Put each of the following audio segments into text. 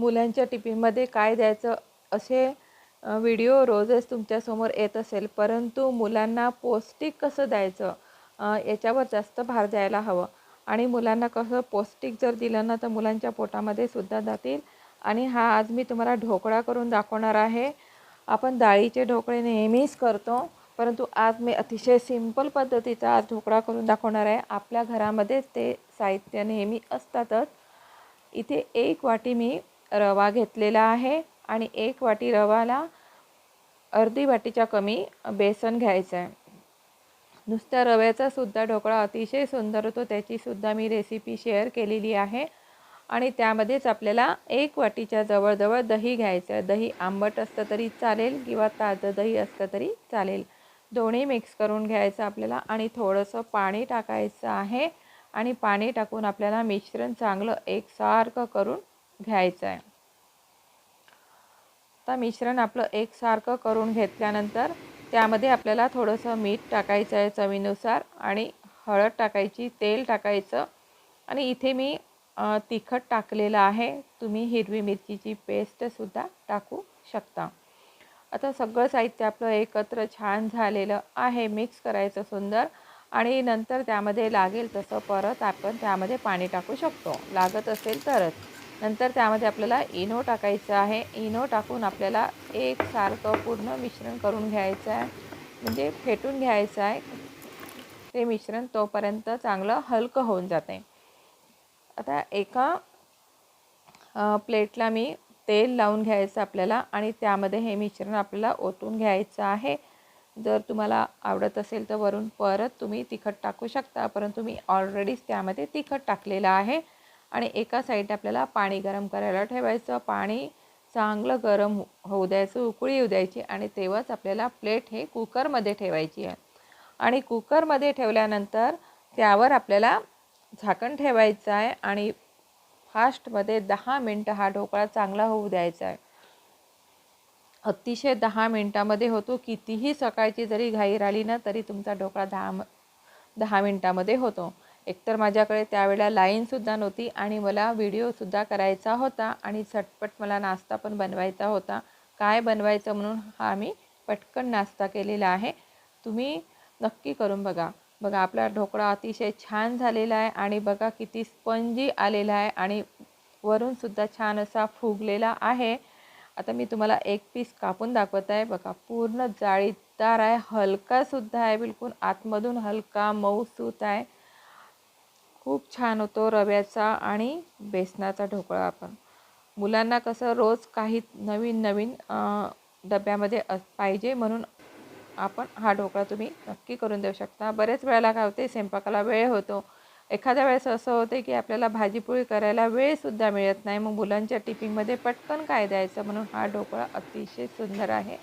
मुलांच्या टिफिनमध्ये काय द्यायचं असे व्हिडिओ रोजच तुमच्यासमोर येत असेल परंतु मुलांना पौष्टिक कसं द्यायचं याच्यावर जास्त भार द्यायला हवं. आणि मुलांना कसं पौष्टिक जर दिलं ना तर मुलांच्या पोटामध्ये सुद्धा जातील. आणि हा आज मी तुम्हाला ढोकळा करून दाखवणार आहे. आपण डाळीचे ढोकळे नेहमीच करतो परंतु आज मी अतिशय सिंपल पद्धतीचा आज ढोकळा करून दाखवणार आहे. आपल्या घरामध्येच ते साहित्य नेहमी असतातच. इथे एक वाटी मी रवा घेतलेला आहे आणि एक वाटी रवाला अर्धी वाटीच्या कमी बेसन घ्यायचं आहे नुसत्या रव्याचा सुद्धा ढोकळा अतिशय सुंदर होतो त्याचीसुद्धा मी रेसिपी शेअर केलेली आहे. आणि त्यामध्येच आपल्याला एक वाटीच्या जवळजवळ दही घ्यायचं आहे दही आंबट असतं तरी चालेल किंवा ताजं दही असतं तरी चालेल. दोन्ही मिक्स करून घ्यायचं आपल्याला आणि थोडंसं पाणी टाकायचं आहे. आणि पाणी टाकून आपल्याला मिश्रण चांगलं एकसारखं करून घ्यायचं आहे. आता मिश्रण आपलं एकसारखं करून घेतल्यानंतर त्यामध्ये आपल्याला थोडंसं मीठ टाकायचं आहे चवीनुसार आणि हळद टाकायची तेल टाकायचं आणि इथे मी तिखट टाकलेलं आहे. तुम्ही हिरवी मिरचीची पेस्टसुद्धा टाकू शकता. आता सगळं साहित्य आपलं एकत्र छान झालेलं आहे. मिक्स करायचं सुंदर आणि नंतर त्यामध्ये लागेल तसं परत आपण त्यामध्ये पाणी टाकू शकतो. लागत असेल तरच. नंतर त्यामध्ये आपल्याला इनो टाकायचं आहे. इनो टाकून आपल्याला एकसारखं पूर्ण मिश्रण करून घ्यायचं आहे. म्हणजे फेटून घ्यायचं आहे. ते मिश्रण तोपर्यंत चांगलं हलकं होऊन जाते. आता एका प्लेटला मी तेल लावून घ्यायचं आपल्याला आणि त्यामध्ये हे मिश्रण आपल्याला ओतून घ्यायचं आहे. जर तुम्हाला आवडत असेल तर वरून परत तुम्ही तिखट टाकू शकता परंतु मी ऑलरेडीच त्यामध्ये तिखट टाकलेलं आहे. आणि एका साईडने आपल्याला पाणी गरम करायला ठेवायचं. पाणी चांगलं गरम हो-, होऊ द्यायचं उकळी येऊ द्यायची आणि तेव्हाच आपल्याला प्लेट हे कुकरमध्ये ठेवायची आहे. आणि कुकरमध्ये ठेवल्यानंतर त्यावर आपल्याला झाकण ठेवायचं आहे आणि फास्टमध्ये दहा मिनटं हा ढोकळा चांगला होऊ द्यायचा आहे. अतिशय दहा मिनटामध्ये होतो. कितीही सकाळची जरी घाई राहिली ना तरी तुमचा ढोकळा दहा म दहा मिनटामध्ये होतो. एकतर माझ्याकडे त्यावेळेला लाईनसुद्धा नव्हती आणि मला व्हिडिओसुद्धा करायचा होता आणि झटपट मला नाश्ता पण बनवायचा होता. काय बनवायचं म्हणून हा मी पटकन नाश्ता केलेला आहे. तुम्ही नक्की करून बघा. बघा आपला ढोकळा अतिशय छान झालेला आहे आणि बघा किती स्पंजी आलेला आहे आणि वरूनसुद्धा छान असा फुगलेला आहे. आता मी तुम्हाला एक पीस कापून दाखवत आहे. बघा पूर्ण जाळीदार आहे. हलकासुद्धा आहे बिलकुल आतमधून हलका मऊसूत आहे. खूप छान होतो रव्याचा आणि बेसनाचा ढोकळा आपण. मुलांना कसं रोज काही नवीन नवीन डब्यामध्ये अस पाहिजे म्हणून आपण हा ढोकळा तुम्ही नक्की करून देऊ शकता. बरेच वेळेला काय होते स्वयंपाकाला वेळ होतो. एखाद्या वेळेस असं होते की आपल्याला भाजीपोळी करायला वेळसुद्धा मिळत नाही. मग मुलांच्या टिफिनमध्ये पटकन काय द्यायचं म्हणून हा ढोकळा अतिशय सुंदर आहे.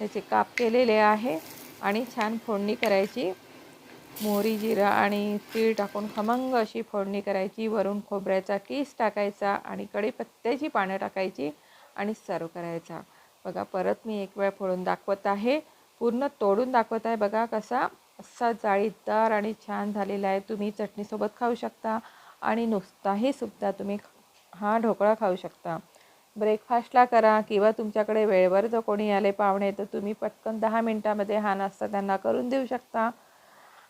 त्याचे काप केलेले आहे आणि छान फोडणी करायची. मोहरी जिरा आणि तीळ टाकून खमंग अशी फोडणी करायची. वरून खोबऱ्याचा किस टाकायचा आणि कढीपत्त्याची पानं टाकायची आणि सर्व करायचा. बघा परत मी एक वेळ फोडून दाखवत आहे. पूर्ण तोडून दाखवत आहे. बघा कसा असा जाळीदार आणि छान झालेला आहे. तुम्ही चटणीसोबत खाऊ शकता आणि नुसताही सुद्धा तुम्ही हा ढोकळा खाऊ शकता. ब्रेकफास्टला करा किंवा तुमच्याकडे वेळेवर जर कोणी आले पाहुणे तर तुम्ही पटकन दहा मिनटामध्ये हा नाश्ता त्यांना करून देऊ शकता.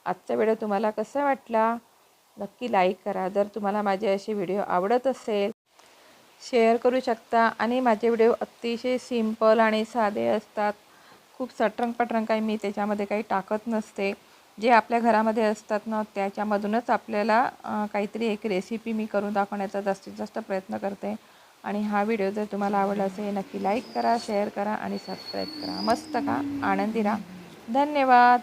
आजचा व्हिडिओ तुम्हाला कसा वाटला? नक्की लाईक करा. जर तुम्हाला माझे असे व्हिडिओ आवडत असेल शेअर करू शकता. आणि माझे व्हिडिओ अतिशय सिंपल आणि साधे असतात. खूप सटरंग पटरंग काही मी त्याच्यामध्ये काही टाकत नसते. जे आपल्या घरामध्ये असतात ना त्याच्यामधूनच आपल्याला काहीतरी एक रेसिपी मी करून दाखवण्याचा जास्तीत जास्त प्रयत्न करते. आणि हा व्हिडिओ जर तुम्हाला आवडला असेल नक्की लाईक करा शेअर करा आणि सबस्क्राईब करा. मस्त का आनंदी राहा. धन्यवाद.